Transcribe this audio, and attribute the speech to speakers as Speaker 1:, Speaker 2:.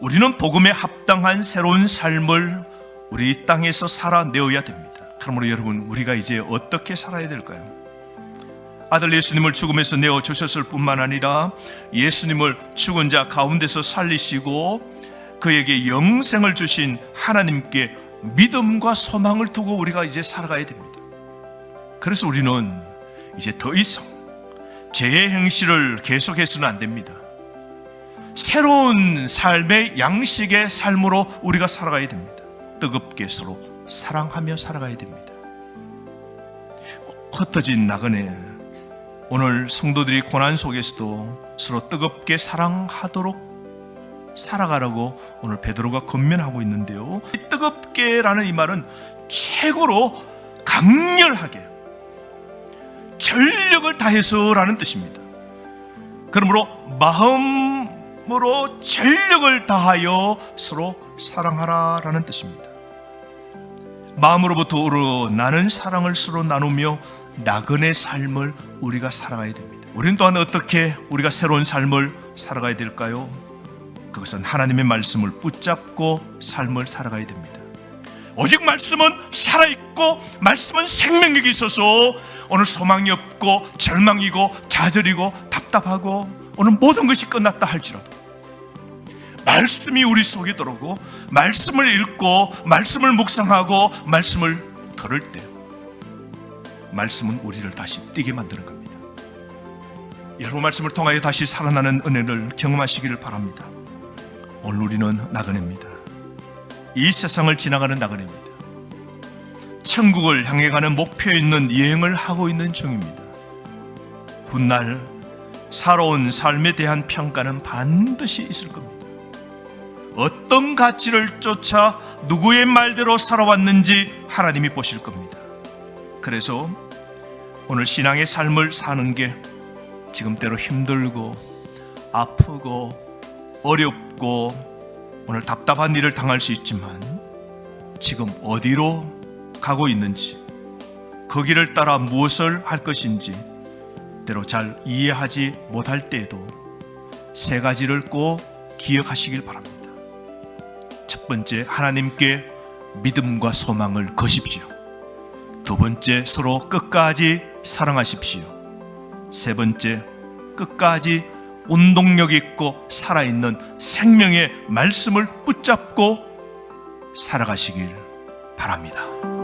Speaker 1: 우리는 복음에 합당한 새로운 삶을 우리 이 땅에서 살아내어야 됩니다. 그러므로 여러분, 우리가 이제 어떻게 살아야 될까요? 아들 예수님을 죽음에서 내어 주셨을 뿐만 아니라 예수님을 죽은 자 가운데서 살리시고 그에게 영생을 주신 하나님께 믿음과 소망을 두고 우리가 이제 살아가야 됩니다. 그래서 우리는 이제 더 이상 죄의 행실을 계속해서는 안 됩니다. 새로운 삶의 양식의 삶으로 우리가 살아가야 됩니다. 뜨겁게 서로 사랑하며 살아가야 됩니다. 흩어진 나그네 오늘 성도들이 고난 속에서도 서로 뜨겁게 사랑하도록 살아가라고 오늘 베드로가 건면하고 있는데요. 이 뜨겁게라는 이 말은 최고로 강렬하게 전력을 다해서라는 뜻입니다. 그러므로 마음 으로 전력을 다하여 서로 사랑하라라는 뜻입니다. 마음으로부터 우러나는 사랑을 서로 나누며 나그네 삶을 우리가 살아가야 됩니다. 우리는 또한 어떻게 우리가 새로운 삶을 살아가야 될까요? 그것은 하나님의 말씀을 붙잡고 삶을 살아가야 됩니다. 오직 말씀은 살아있고 말씀은 생명력이 있어서 오늘 소망이 없고 절망이고 좌절이고 답답하고 오늘 모든 것이 끝났다 할지라도 말씀이 우리 속에 들어오고 말씀을 읽고 말씀을 묵상하고 말씀을 들을 때 말씀은 우리를 다시 뛰게 만드는 겁니다. 여러분 말씀을 통하여 다시 살아나는 은혜를 경험하시기를 바랍니다. 오늘 우리는 나그네입니다. 이 세상을 지나가는 나그네입니다. 천국을 향해 가는 목표에 있는 여행을 하고 있는 중입니다. 훗날 살아온 삶에 대한 평가는 반드시 있을 겁니다. 어떤 가치를 쫓아 누구의 말대로 살아왔는지 하나님이 보실 겁니다. 그래서 오늘 신앙의 삶을 사는 게 지금 때로 힘들고 아프고 어렵고 오늘 답답한 일을 당할 수 있지만 지금 어디로 가고 있는지 그 길을 따라 무엇을 할 것인지 때로 잘 이해하지 못할 때에도 세 가지를 꼭 기억하시길 바랍니다. 첫 번째 하나님께 믿음과 소망을 거십시오. 두 번째 서로 끝까지 사랑하십시오. 세 번째 끝까지 운동력 있고 살아있는 생명의 말씀을 붙잡고 살아가시길 바랍니다.